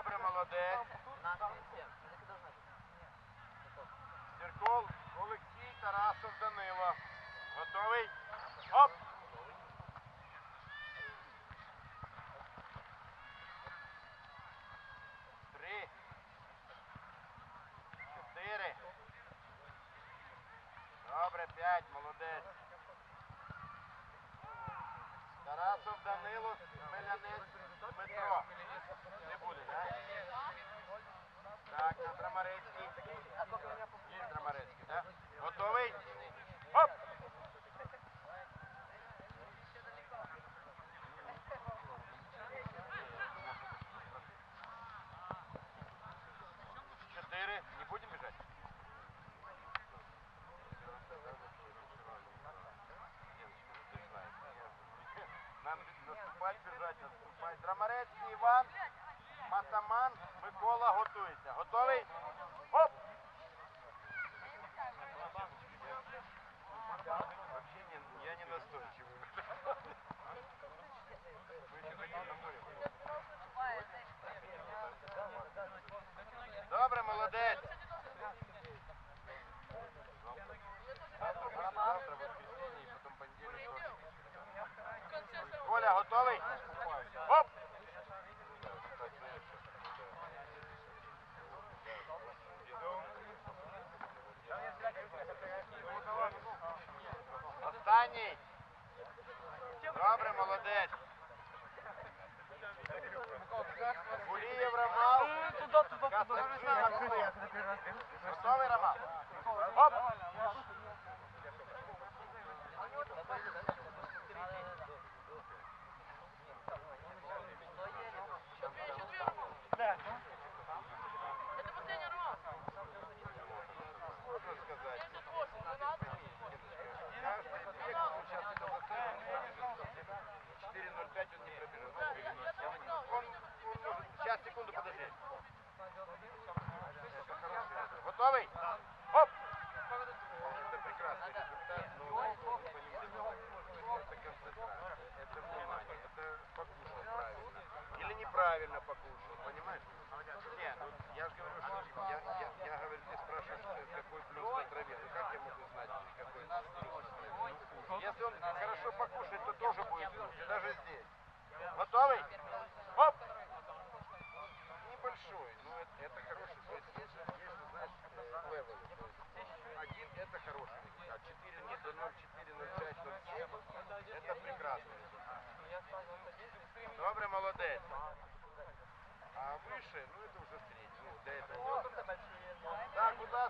Добре, молодець. Зірков, Олексій, Тарасов, Данило. Готовий? Оп! Три. Чотири. Добре, п'ять, молодець. Тарасов, Данило, Смелянець, Дмитро. Не буде, так? Так, Драмарецький Іван, Матаман, Микола готується. Готовий? Оп! Останній. Добре, молодець. Гулієв Ромал. туди, туди! Готовий, Ромал? Оп! Готовый? Оп! Это прекрасный результат, но это концентрация, это внимание, это покушал правильно. Или неправильно покушал, понимаешь? Нет, ну, я же говорю, что я, я, я говорю, ты спрашиваешь, какой плюс на траве. Ну как я могу знать, какой плюс на траве? Если он хорошо покушает, то тоже будет плюс, даже здесь. Готовый? молодец. А выше, ну это уже средний. Ну, до этого. Так, у нас